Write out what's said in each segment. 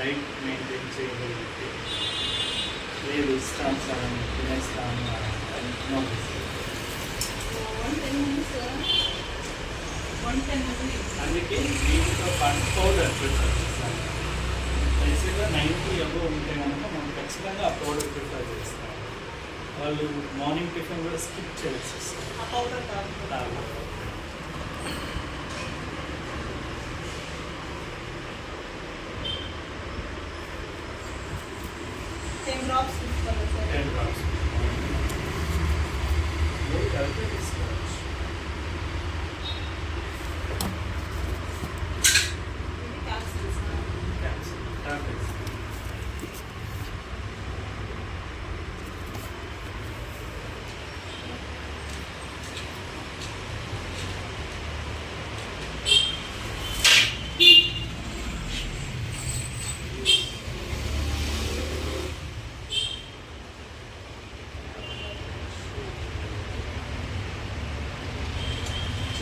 Diet maintain చేయగలిగితే లేదు ఇస్తాం సార్ అని తినేస్తాం అని నో అందుకే దీంతో పాటు పౌడర్ ప్రిఫర్ చేస్తాం. బేసిక్గా నైంటీ అబో ఉంటే కనుక మనం ఖచ్చితంగా ఆ పౌడర్ ప్రిఫర్ చేస్తాం. వాళ్ళు మార్నింగ్ టిఫిన్ కూడా స్కిప్ చేయాల్సి వస్తుంది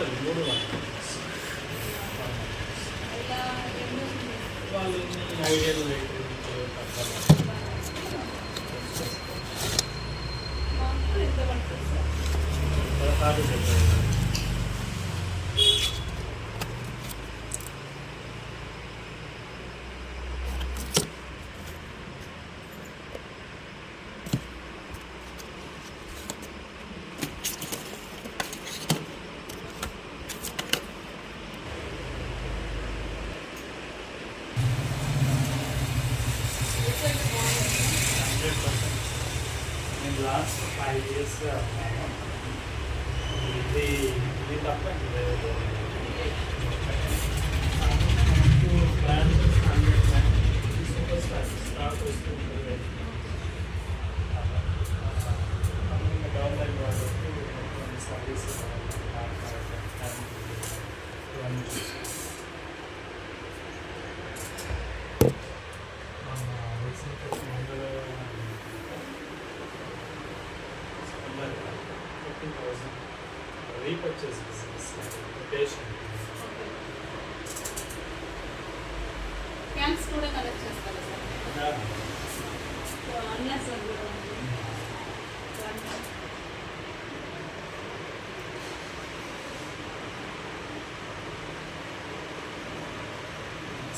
టోటల్ మూడు వాళ్ళు ఐడియాలు పదహారు చెప్పారు jelas pareça di di apa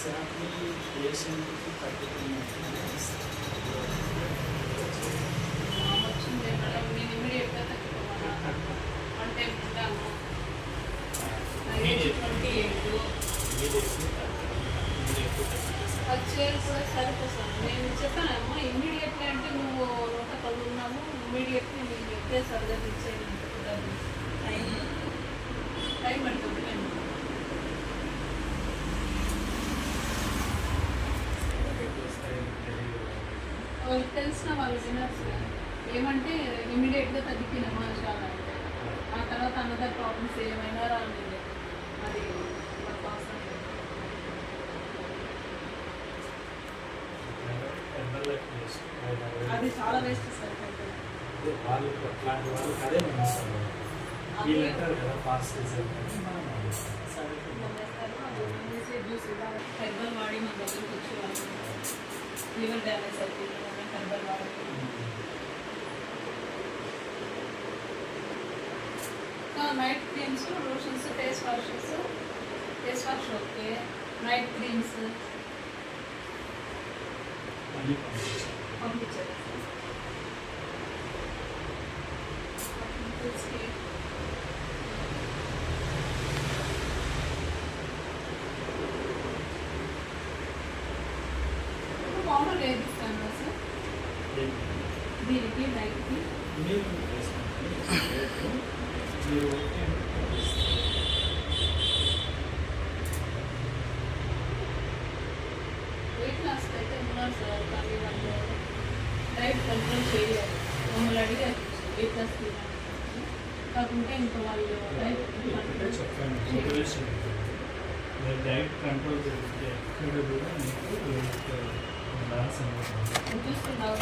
కూడా సరిపోతాను నేను చెప్పానమ్మా ఇమ్మీడియట్లీ అంటే నువ్వు నూట పది ఉన్నాము ఇమ్మీడియట్లీ నేను చెప్పే సర్జరీ ఇచ్చేయండి టైం టైం పడుతుంది తెలిసిన వాళ్ళు వినర్స్ ఏమంటే ఇమీడియట్గా తగ్గిపోయినామా చాలా అంటే ఆ తర్వాత అనదర్ ప్రాబ్లమ్స్ ఏమైనా రాలేదు. అది. అది చాలా వేస్ట్ సార్ వాళ్ళు అట్లాంటి వాళ్ళకి అదే వీళ్ళు అంటారు కదా ఫాస్ట్ హెర్బల్ వాడి మన దగ్గరికి వచ్చేవాళ్ళు. లివర్ డ్యామేజ్ అవుతుంది night creams lotions face washes face wash okay night creams మళ్ళీ పంపించాం పంపించారు మామూలుగా ఏది ఇస్తాను సార్ దీనికి నైట్కి మీరు. వెయిట్ లాస్ అయితే ఉన్నారు సార్? కానీ వాళ్ళు డైట్ కంట్రోల్ చేయలేదు. మమ్మల్ని అడిగారు వెయిట్ లాస్ కాకుంటే ఇంకా వాళ్ళు డైట్ డైట్ కంట్రోల్ చేస్తే ఎక్కడ కూడా మీకు లాస్ చూస్తున్నావు